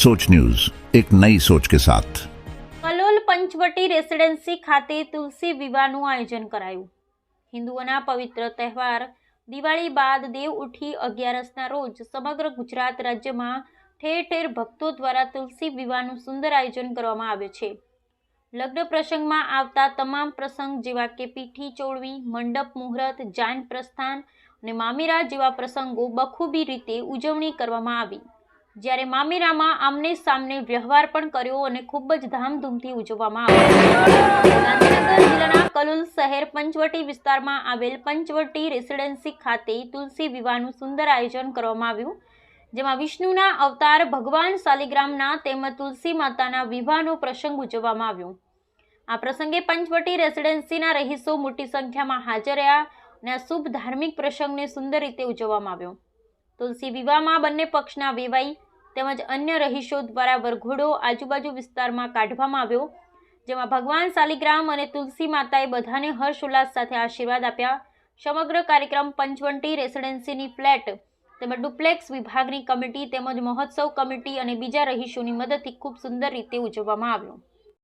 सोच न्यूज एक नई सोच के साथ કલોલ પંચવટી રેસિડેન્સી ખાતે તુલસી વિવાહનું આયોજન કરાયું હિન્દુઓના પવિત્ર તહેવાર દિવાળી બાદ દેવ ઉઠી અગિયારસના રોજ સમગ્ર ગુજરાત રાજ્યમાં ઠેર ઠેર ભક્તો દ્વારા તુલસી વિવાહનું સુંદર આયોજન કરવામાં આવે છે લગ્ન પ્રસંગમાં આવતા તમામ પ્રસંગ જેવા કે પીઠી ચોળવી મંડપ મુહૂર્ત જાન પ્રસ્થાન અને મામેરા જેવા પ્રસંગો બખૂબી રીતે ઉજવણી કરવામાં આવી જ્યારે મામીરામાં આમને સામને વ્યવહાર પણ કર્યો અને ખૂબ જ ધામધૂમથી ઉજવવામાં આવ્યો. ગાંધીનગર જિલ્લાના કલોલ શહેર પંચવટી વિસ્તારમાં આવેલ પંચવટી રેસિડેન્સી ખાતે તુલસી વિવાહનું સુંદર આયોજન કરવામાં આવ્યું, જેમાં વિષ્ણુના અવતાર, ભગવાન શાલિગ્રામના તેમજ તુલસી માતાના વિવાહનો પ્રસંગ ઉજવવામાં આવ્યો. આ પ્રસંગે પંચવટી રેસિડેન્સીના રહીશો મોટી સંખ્યામાં હાજર રહ્યા અને આ શુભ ધાર્મિક પ્રસંગને સુંદર રીતે ઉજવવામાં આવ્યો. તુલસી વિવાહમાં બંને પક્ષના વેવાઈ તેમજ અન્ય રહીશો દ્વારા વરઘોડો આજુબાજુ વિસ્તારમાં કાઢવામાં આવ્યો, જેમાં ભગવાન શાલિગ્રામ અને તુલસી માતાએ બધાને હર્ષ ઉલ્લાસ સાથે આશીર્વાદ આપ્યા. સમગ્ર કાર્યક્રમ પંચવંટી રેસિડેન્સીની ફ્લેટ તેમજ ડુપ્લેક્સ વિભાગની કમિટી તેમજ મહોત્સવ કમિટી અને બીજા રહીશોની મદદથી ખૂબ સુંદર રીતે ઉજવવામાં આવ્યો.